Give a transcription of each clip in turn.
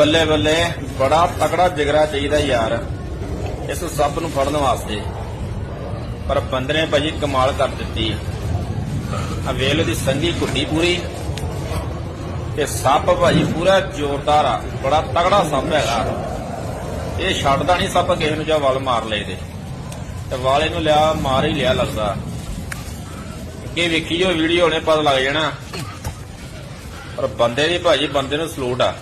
ਬੱਲੇ ਬੱਲੇ ਬੜਾ ਤਕੜਾ ਜਿਗਰਾ ਚਾਹੀਦਾ ਯਾਰ, ਇਸ ਸੱਪ ਨੂੰ ਫੜਨ ਵਾਸਤੇ। ਪਰ ਬੰਦੇ ਨੇ ਭਾਜੀ ਕਮਾਲ ਕਰ ਦਿੱਤੀ। ਆ ਵੇਲ ਦੀ ਸੰਗੀ ਕੁੱਟੀ ਪੂਰੀ। ਤੇ ਸੱਪ ਭਾਜੀ ਪੂਰਾ ਜ਼ੋਰਦਾਰ ਆ, ਬੜਾ ਤਕੜਾ ਸੱਪ ਹੈਗਾ। ਇਹ ਛੱਡਦਾ ਨਹੀਂ ਸੱਪ ਕਿਸੇ ਨੂੰ, ਜਾਂ ਵੱਲ ਮਾਰ ਲਏ ਤੇ ਤੇ ਵਾਲੇ ਨੂੰ ਲਿਆ, ਮਾਰ ਹੀ ਲਿਆ ਲੱਗਦਾ ਕਿ ਵੇਖੀ ਜੋ ਵੀਡੀਓ ਨੇ ਪਤਾ ਲੱਗ ਜਾਣਾ। ਪਰ ਬੰਦੇ ਦੀ ਭਾਜੀ ਬੰਦੇ ਨੂੰ ਸਲੂਟ ਆ।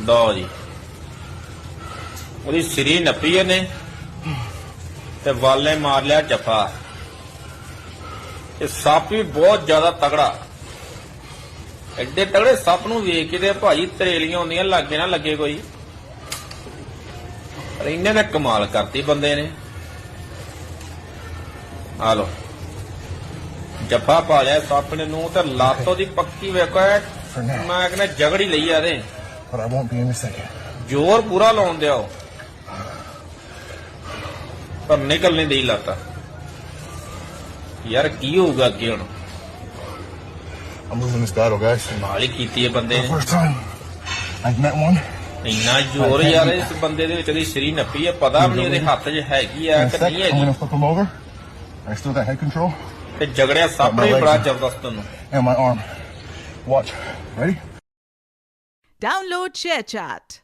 ਦੋ ਜੀ। ਉਹਦੀ ਸਿਰੀ ਨੱਪੀ ਇਹਨੇ ਤੇ ਵਾਲੇ ਮਾਰ ਲਿਆ ਜਫਾ। ਇਹ ਸੱਪ ਵੀ ਬਹੁਤ ਜ਼ਿਆਦਾ ਤਗੜਾ ਐਡੇ ਤਗੜੇ ਸੱਪ ਨੂੰ ਵੇਖ ਕੇ ਤੇ ਭਾਜੀ ਤਰੇਲੀਆਂ ਹੁੰਦੀਆਂ ਲੱਗੇ ਨਾ ਲੱਗੇ ਕੋਈ। ਪਰ ਇਹਨੇ ਨੇ ਕਮਾਲ ਕਰਤੀ ਬੰਦੇ ਨੇ। ਆ ਲੋ ਜੱਫਾ ਪਾ ਲਿਆ ਸੱਪ ਨੇ ਨੂੰ ਤੇ ਲਾਤੋ ਦੀ ਪੱਕੀ ਵੇਖੋ ਮੈਂ ਕਹਿੰਦਾ ਜਗੜੀ ਲਈ ਆ ਦੇ but I won't be in a second. ਜ਼ੋਰ ਪੂਰਾ ਲਾਉਣ ਉਹ। ਪਰ ਨਿਕਲ ਨਹੀਂ ਦੇਈ ਲਾਤਾ ਯਾਰ ਕੀ ਹੋਊਗਾ ਅੱਗੇ ਹੁਣ I'm moving this battle, guys. ਮਾਲ ਕੀਤੀ ਹੈ ਬੰਦੇ The ਨੇ first time I've met one. ਇੰਨਾ ਜ਼ੋਰ ਯਾਰ ਇਸ ਬੰਦੇ ਦੇ ਵਿੱਚ ਦੀ ਸਰੀ ਨੱਪੀ ਹੈ ਪਤਾ ਵੀ ਨਹੀਂ ਉਹਦੇ ਹੱਥ 'ਚ ਹੈਗੀ ਆ In a ਕਿ ਨਹੀਂ I'm ਹੈਗੀ gonna flip him over. I still got head control ਤੇ ਜਗੜਿਆ ਸੱਪ ਨੇ ਬੜਾ ਜ਼ਬਰਦਸਤ ਉਹਨੂੰ and my arm. Watch. Ready? Download ShareChat.